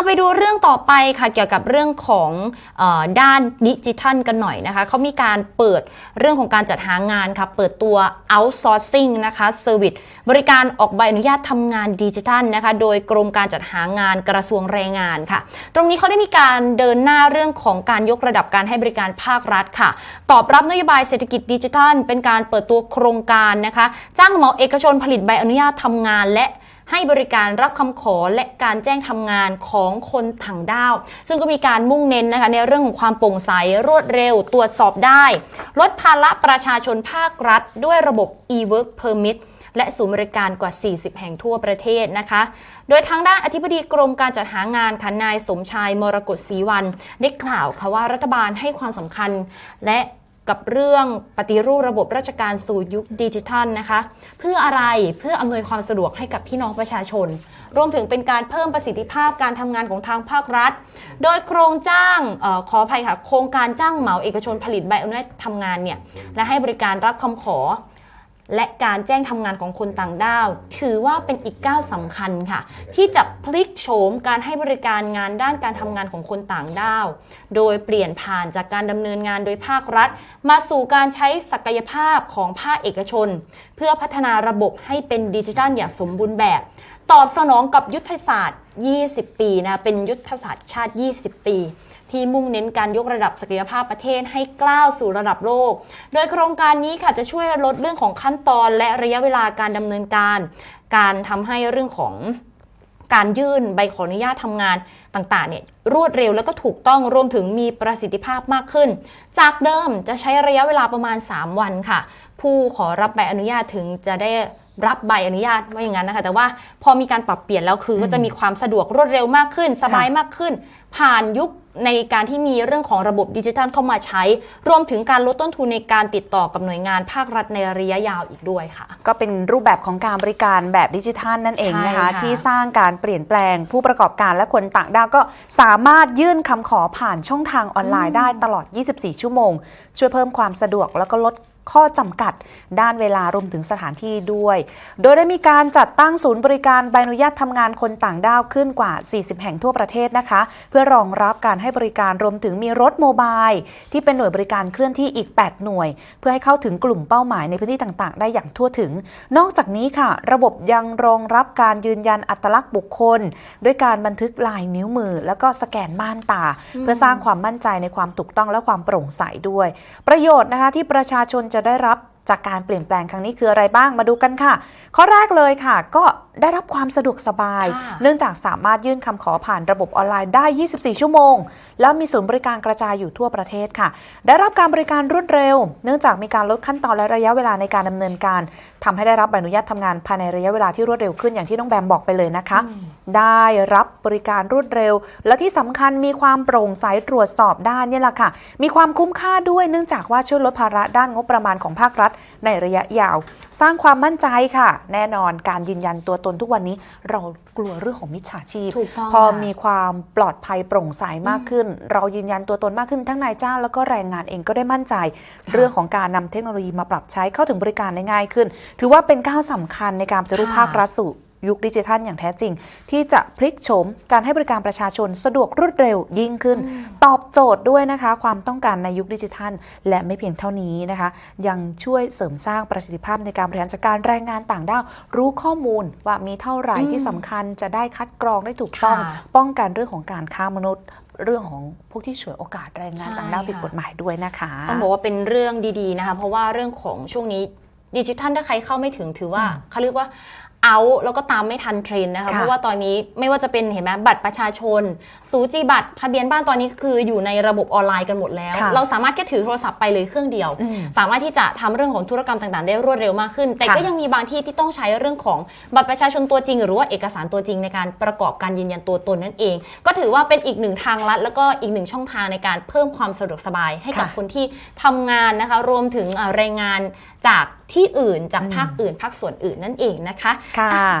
เอาไปดูเรื่องต่อไปค่ะเกี่ยวกับเรื่องของออด้านดิจิทัลกันหน่อยนะคะเขามีการเปิดเรื่องของการจัดหางานค่ะเปิดตัว outsourcing นะคะ service บริการออกใบอนุญาตทำงานดิจิทัลนะคะโดยกรมการจัดหางานกระทรวงแรงงานค่ะ ตรงนี้เขาได้มีการเดินหน้าเรื่องของการยกระดับการให้บริการภาครัฐค่ะ ตอบรับนโยบายเศรษฐกิจดิจิทัล เป็นการเปิดตัวโครงการนะคะ จ้างหมาเอกชนผลิตใบอนุญาตทำงานและ ให้บริการรับคำขอและการแจ้งทำงานของคนถังด้าว ซึ่งก็มีการมุ่งเน้นนะคะในเรื่องของความโปร่งใสรวดเร็วตรวจสอบได้ ลดภาระประชาชนภาครัฐ ด้วยระบบ e-work permit และศูนย์บริการกว่า 40 แห่งทั่วประเทศนะคะ โดยทางด้านอธิบดีกรมการจัดหางานค่ะนายสมชายมรกตศรีวัน ได้กล่าวค่ะว่ารัฐบาลให้ความสำคัญและ กับเรื่องปฏิรูประบบราชการสู่ยุคดิจิทัลนะคะ เพื่ออะไรเพื่ออำนวยความสะดวกให้กับพี่น้องประชาชน รวมถึงเป็นการเพิ่มประสิทธิภาพการทำงานของทางภาครัฐ โดยโครงจ้างออขออภัยค่ะโครงการจ้างเหมาเอกชนผลิตใบอนุญาตทำงานเนี่ยและให้บริการรับคำขอ และการแจ้งทำงานของคนต่างด้าว ถือว่าเป็นอีกก้าวสำคัญค่ะ ที่จะพลิกโฉมการให้บริการงานด้านการทำงานของคนต่างด้าว โดยเปลี่ยนผ่านจากการดำเนินงานโดยภาครัฐ มาสู่การใช้ศักยภาพของภาคเอกชน เพื่อพัฒนาระบบให้เป็นดิจิทัลอย่างสมบูรณ์แบบ ตอบสนองกับยุทธศาสตร์ 20 ปีนะเป็นยุทธศาสตร์ชาติ 20 ปี ที่มุ่งเน้นการยกระดับศักยภาพประเทศให้ก้าวสู่ระดับโลก โดยโครงการนี้ค่ะจะช่วยลดเรื่องของขั้นตอนและระยะเวลาการดำเนินการ การทำให้เรื่องของการยื่นใบขออนุญาตทำงานต่างๆเนี่ยรวดเร็วแล้วก็ถูกต้องรวมถึงมีประสิทธิภาพมากขึ้น จากเดิมจะใช้ระยะเวลาประมาณ 3 วันค่ะ ผู้ขอรับใบอนุญาตถึงจะได้รับใบอนุญาตว่าอย่างนั้นนะคะ แต่ว่าพอมีการปรับเปลี่ยนแล้วคือก็จะมีความสะดวกรวดเร็วมากขึ้น สบายมากขึ้น ผ่านยุคในการที่มีเรื่องของระบบดิจิทัลเข้ามาใช้ รวมถึงการลดต้นทุนในการติดต่อกับหน่วยงานภาครัฐในระยะยาวอีกด้วยค่ะ ก็เป็นรูปแบบของการบริการแบบดิจิทัลนั่นเองนะคะใช่ค่ะที่สร้างการเปลี่ยนแปลงผู้ประกอบการและคนต่างด้าวก็สามารถยื่นคำขอผ่านช่องทางออนไลน์ได้ตลอด 24 ชั่วโมง ช่วยเพิ่มความสะดวกแล้วก็ลด ข้อจำกัด ด้านเวลารวมถึงสถานที่ด้วย โดยได้มีการจัดตั้งศูนย์บริการใบอนุญาตทำงานคนต่างด้าวขึ้นกว่า 40 แห่งทั่วประเทศนะคะ เพื่อรองรับการให้บริการรวมถึงมีรถโมบายที่เป็นหน่วยบริการเคลื่อนที่อีก 8 หน่วย เพื่อให้เข้าถึงกลุ่มเป้าหมายในพื้นที่ต่างๆ ได้อย่างทั่วถึง นอกจากนี้ค่ะ ระบบยังรองรับการยืนยันอัตลักษณ์บุคคล ด้วยการบันทึกลายนิ้วมือ แล้วก็สแกนม่านตา เพื่อสร้างความมั่นใจในความถูกต้องและความโปร่งใสด้วย ประโยชน์นะคะที่ประชาชนจะได้รับจากการเปลี่ยนแปลงครั้งนี้คืออะไรบ้างมาดูกันค่ะ ข้อแรกเลยค่ะ ก็ ได้รับความสะดวกสบายค่ะเนื่องจากสามารถยื่นคำขอผ่านระบบออนไลน์ได้ 24 ชั่วโมง แล้วมีศูนย์บริการกระจายอยู่ทั่วประเทศค่ะ ได้รับการบริการรวดเร็ว เนื่องจากมีการลดขั้นตอนและระยะเวลาในการดำเนินการทำให้ได้รับใบอนุญาตทำงานภายในระยะเวลาที่รวดเร็วขึ้นอย่างที่น้องแบมบอกไปเลยนะคะ ได้รับบริการรวดเร็ว และที่สำคัญมีความโปร่งใสตรวจสอบได้เนี่ยแหละค่ะ มีความคุ้มค่าด้วยเนื่องจากว่าช่วยลดภาระด้านงบประมาณของภาครัฐ ในระยะยาว สร้างความมั่นใจค่ะ แน่นอนการยืนยันตัวตนทุกวันนี้เรากลัวเรื่องของมิจฉาชีพ ถูกต้องพอค่ะ มีความปลอดภัยโปร่งใสมากขึ้น เรายืนยันตัวตนมากขึ้นทั้งนายจ้างแล้วก็แรงงานเองก็ได้มั่นใจ เรื่องของการนำเทคโนโลยีมาปรับใช้เข้าถึงบริการได้ง่ายขึ้น ถือว่าเป็นก้าวสำคัญในการปฏิรูปค่ะ ภาครัฐสู่ ยุคดิจิทัลอย่างแท้จริง ที่จะพลิกโฉมการให้บริการประชาชนสะดวกรวดเร็วยิ่งขึ้น ตอบโจทย์ด้วยนะคะ ความต้องการในยุคดิจิทัล และไม่เพียงเท่านี้นะคะ ยังช่วยเสริมสร้างประสิทธิภาพในการบริหารจัดการแรงงานต่างด้าวรู้ข้อมูลว่ามีเท่าไหร่อืมที่สำคัญจะได้คัดกรองได้ถูกต้องค่ะป้องกันเรื่องของการค้ามนุษย์เรื่องของพวกที่ฉวยโอกาสแรงงานใช่ต่างด้าวผิดค่ะกฎหมายด้วยนะคะต้องบอกว่าเป็นเรื่องดีๆนะคะ เพราะว่าเรื่องของช่วงนี้ดิจิทัลถ้าใครเข้าไม่ถึงถือว่าอืมเขาเรียกว่า เอาแล้วก็ตามไม่ทันเทรนด์นะคะค่ะเพราะว่าตอนนี้ไม่ว่าจะเป็นเห็นไหมบัตรประชาชน สูจิบัตรทะเบียนบ้านตอนนี้คืออยู่ในระบบออนไลน์กันหมดแล้วค่ะเราสามารถแค่ถือโทรศัพท์ไปเลยเครื่องเดียวอืมสามารถที่จะทำเรื่องของธุรกรรมต่างๆ ได้รวดเร็วมากขึ้น แต่ค่ะก็ยังมีบางที่ที่ต้องใช้เรื่องของบัตรประชาชนตัวจริง หรือว่าเอกสารตัวจริงในการประกอบการยืนยันตัวตนนั่นเอง ก็ถือว่าเป็นอีกหนึ่งทางลัด แล้วก็อีกหนึ่งช่องทางในการเพิ่มความสะดวกสบายให้กับค่ะคนที่ทำงานนะคะรวมถึงเอ่อแรงงานจากที่อื่นจากภาคอื่นภาคส่วนอื่นนั่นเองนะคะค่ะ